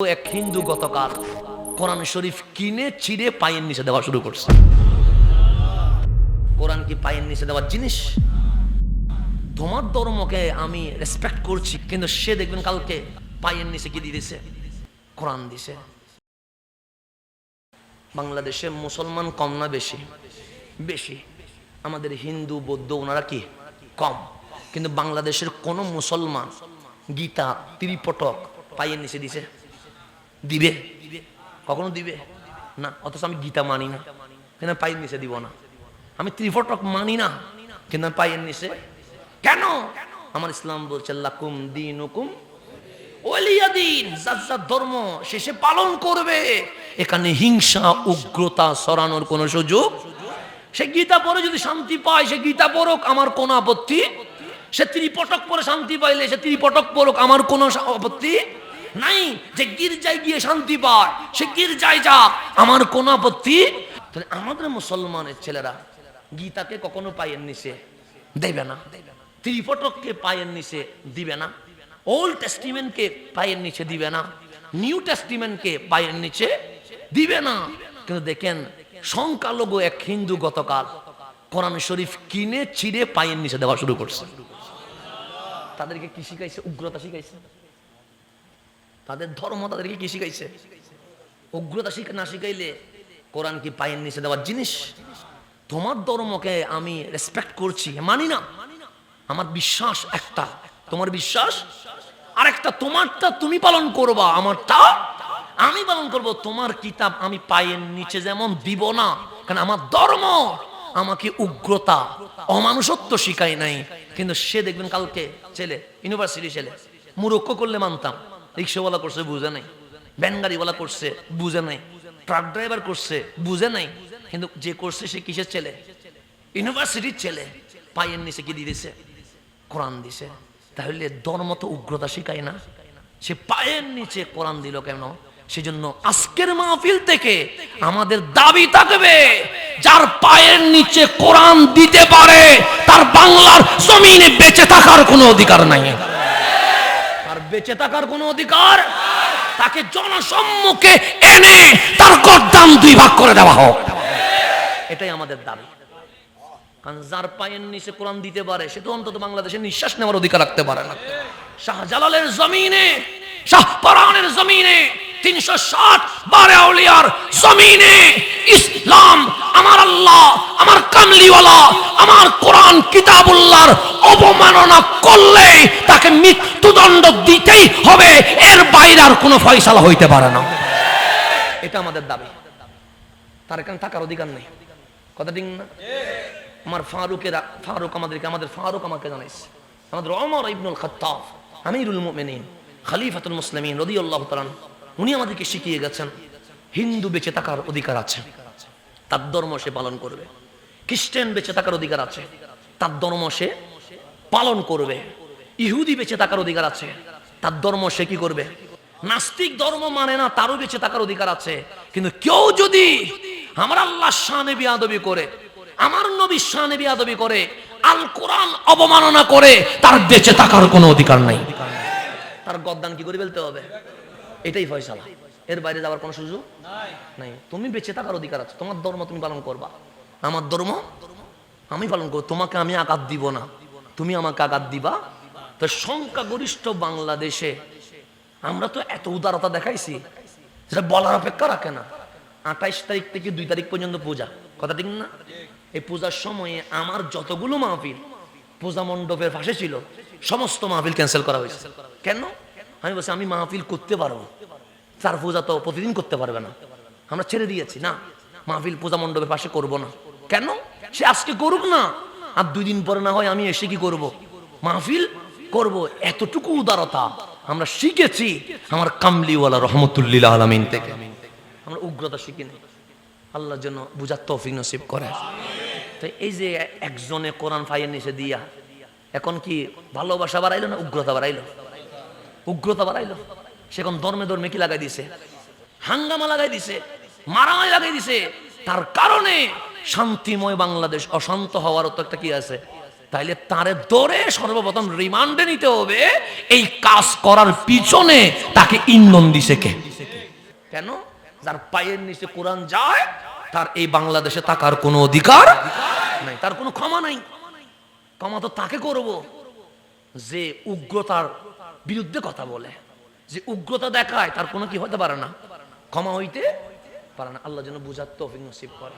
এক হিন্দু গতকাল কোরআন শরীফ কিনে চিড়ে পায়ের নিচে দেওয়া শুরু করছে। কোরআন কি পায়ের নিচে দেওয়ার জিনিস? তোমার ধর্মকে আমি রেসপেক্ট করছি, কিন্তু সে দেখবেন কালকে পায়ের নিচে কি দিয়ে দিছে কোরআন দিছে বাংলাদেশে মুসলমান কম না বেশি? বেশি। আমাদের হিন্দু, বৌদ্ধ ওনারা কি? কম। কিন্তু বাংলাদেশের কোন মুসলমান গীতা, ত্রিপটক পায়ের নিচে দিছে দিবে। কখনো দিবে? না, অথচ আমি গীতা মানি না। কিন্তু আমি পায়ের নিচে দিব না। আমি ত্রিপটক মানি না। কিন্তু আমি পায়ের নিচে। কেন? আমার ইসলাম বলছে, লাকুম দিন হুকুম ওলিয়াদিন। যার যার ধর্ম শেষে পালন করবে। এখানে হিংসা, উগ্রতা সরানোর কোনো সুযোগ সে গীতা পড়ে যদি শান্তি পায়, সে গীতা পড়ুক, আমার কোনো আপত্তি। সে ত্রিপটক পরে শান্তি পাইলে সে ত্রিপটক পড়ুক, আমার কোনো আপত্তি নাই যে গির্জায় গিয়ে শান্তি পায় সে গির্জায় যাক, আমার কোনো আপত্তি? তাহলে আমাদের মুসলমানের ছেলেরা গীতাকে কখনো পায়ের নিচে দেবে না। ত্রিপটককে পায়ের নিচে দিবে না। ওল্ড টেস্টিমেন্টকে পায়ের নিচে দিবে না। নিউ টেস্টিমেন্টকে পায়ের নিচে দিবে না। কিন্তু দেখেন, সংখ্যালঘু এক হিন্দু গতকাল কোরআন শরীফ কিনে চিড়ে পায়ের নিচে দেওয়া শুরু করছে। তাদেরকে কি শিখাইছে? উগ্রতা শিখাইছে? তাদের ধর্ম তাদেরকে কি শিখাইছে? উগ্রতা শিখা না শিখাইলে কোরআন কি পায়ের নিচে দেওয়ার জিনিস? তোমার ধর্মকে আমি রেসপেক্ট করছি, মানি না। আমার বিশ্বাস একটা, তোমার বিশ্বাস? আরেকটা, তোমারটা তুমি পালন করবা, আমারটা আমি পালন করব। তোমার কিতাব আমি পায়ের নিচে যেমন দিব না, কারণ আমার ধর্ম আমাকে উগ্রতা, অমানুষত্ব শিখায় নাই। কিন্তু সে দেখবেন কালকে ছেলে ইউনিভার্সিটি ছেলে, মুরক্ষ করলে মানতাম। রিক্সাওয়ালা করছে, বুঝে নাই। ভ্যান গাড়িওয়ালা করছে, বুঝে নাই। ট্রাক ড্রাইভার করছে, বুঝে নাই। কিন্তু যে করছে সে কিসের ছেলে? ইউনিভার্সিটির ছেলে। পায়ের নিচে কি দিয়ে দিছে কোরআন দিছে তাহলে ধর্ম তো উগ্রতা শিখায় না। সে পায়ের নিচে কোরআন দিল কেন? সেজন্য আজকের মাহফিল থেকে আমাদের দাবি থাকবে, যার পায়ের নিচে কোরআন দিতে পারে, তার বাংলার জমিনে বেঁচে থাকার কোনো অধিকার নাই। বেঁচে থাকার কোনো অধিকার? তাকে জনসম্মুখে এনে তার গদ্দাম দুই ভাগ করে দেওয়া হোক। এটাই আমাদের দাবি। কারণ যার পায়ের নিচে কোরআন দিতে পারে, সে তো অন্তত বাংলাদেশে নিঃশ্বাস নেওয়ার অধিকার রাখতে পারে না। শাহজালালের জমিনে, শাহপরানের জমিনে, তিনশো ষাট বারে আউলিয়ার জমিনে ইসলাম, আমার আল্লাহ, আমার আমার কোরআন কিতাবুল্লাহর অবমাননা করলে তাকে মৃত্যুদণ্ড দিতেই হবে। এর বাইরে আর কোনো ফয়সালা হইতে পারে না। এটা আমাদের দাবি। তার এখানে থাকার অধিকার নেই। কথা ঠিক না? আমার ফারুকের, ফারুক আমাদেরকে, আমাদের ফারুক আমাকে জানাইছে। আমাদের অমর ইবনুল আমিরুল খলিফাতুল মুসলিমিন রাদিয়াল্লাহু তাআলা উনি আমাদেরকে শিখিয়ে গেছেন, হিন্দু বেঁচে থাকার অধিকার আছে। তার ধর্ম সে পালন করবে। খ্রিস্টান বেঁচে থাকার অধিকার আছে। তার ধর্ম সে পালন করবে। ইহুদি বেঁচে থাকার অধিকার আছে। তার ধর্ম সে কি করবে? নাস্তিক ধর্ম মানে না, তারও বেঁচে থাকার অধিকার আছে। কিন্তু কেউ যদি আমার আল্লাহ শানে বিয়াদবি করে, আমার নবী শানে বিয়াদবি করে, আল কোরআন অবমাননা করে, তার বেঁচে থাকার কোনো অধিকার নাই। তার গদ্দান কি করে ফেলতে হবে? এটাই ফয়সালা। এর বাইরে যাওয়ার কোনো সুযোগ নাই। তুমি বেঁচে থাকার অধিকার আছে। তোমার ধর্ম তুমি পালন করবা। আমার ধর্ম আমি পালন করব, তোমাকে আমি আঘাত দিব না। তুমি আমাকে আঘাত দিবা। তো সংখ্যাগরিষ্ঠ বাংলাদেশে আমরা তো এত উদারতা দেখাইছি, যেটা বলার অপেক্ষা রাখে না। আঠাইশ তারিখ থেকে দুই তারিখ পর্যন্ত পূজা। কথা ঠিক না? এই পূজার সময়ে আমার যতগুলো মাহফিল, পূজা মণ্ডপের পাশে ছিল, সমস্ত মাহফিল ক্যান্সেল করা হয়েছে। কেন? আমি বলছি, আমি মাহফিল করতে পারব। তার পূজা তো প্রতিদিন করতে পারবে না। আমরা ছেড়ে দিয়েছি, না। মাহফিল পূজা মণ্ডপের পাশে করব না। কেন? সে আজকে করুক না। আর দুই দিন পরে না হয় আমি এসে কি করব? মাহফিল করব। এতটুকু উদারতা আমরা শিখেছি আমার কামলিওয়ালা রহমতুল্লিল আলমিন থেকে। আমরা উগ্রতা শিখিনি আল্লাহর জন্য বুঝার তৌফিক নসিব করে। তো এই যে একজনে কোরআন ফাইয়ের নিচে দিয়া, এখন কি ভালোবাসা বাড়াইলো না উগ্রতা বাড়াইলো? উগ্রতা বাড়াইলো। সে এখন ধর্মে ধর্মে কি লাগাই দিছে? হাঙ্গামা লাগাই দিছে, মারামারি লাগাই দিছে। তার কারণে শান্তিময় বাংলাদেশ, অশান্ত হওয়ারও তো একটা কি আছে? তাইলে তারে দরে সর্বপ্রথম রিমান্ডে নিতে হবে, এই কাজ করার পিছনে তাকে ইন্ধন দিছে কে? কেন? যার পায়ের নিচে কোরআন যায়, তার এই বাংলাদেশে থাকার কোনো অধিকার নাই, তার কোনো ক্ষমা নাই। ক্ষমা তো তাকে করব। যে উগ্রতার বিরুদ্ধে কথা বলে, যে উগ্রতা দেখায়, তার কোনো কি হতে পারে না? ক্ষমা হইতে পারে না। আল্লাহ যেন বুঝার তৌফিক নসিব করে